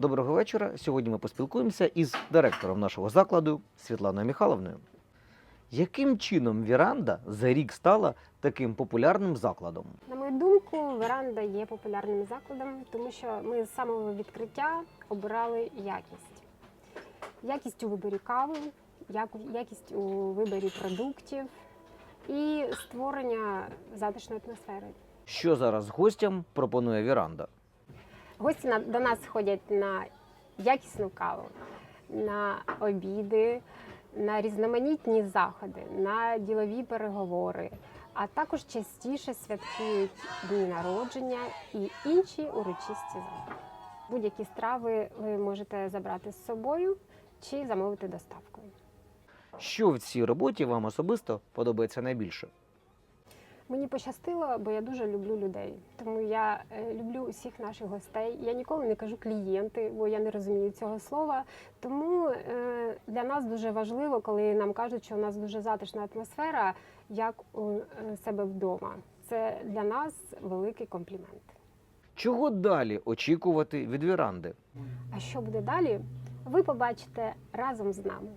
Доброго вечора. Сьогодні ми поспілкуємося із директором нашого закладу Світланою Михайловною. Яким чином віранда за рік стала таким популярним закладом? На мою думку, веранда є популярним закладом, тому що ми з самого відкриття обирали якість. Якість у виборі кави, якість у виборі продуктів і створення затишної атмосфери. Що зараз гостям пропонує віранда? Гості на- до нас ходять на якісну каву, на обіди, на різноманітні заходи, на ділові переговори, а також частіше святкують дні народження і інші урочисті заходи. Будь-які страви ви можете забрати з собою чи замовити доставкою. Що в цій роботі вам особисто подобається найбільше? Мені пощастило, бо я дуже люблю людей. Тому я е, люблю усіх наших гостей. Я ніколи не кажу клієнти, бо я не розумію цього слова. Тому е, для нас дуже важливо, коли нам кажуть, що у нас дуже затишна атмосфера, як у е, себе вдома. Це для нас великий комплімент. Чого далі очікувати від віранди? А що буде далі? Ви побачите разом з нами.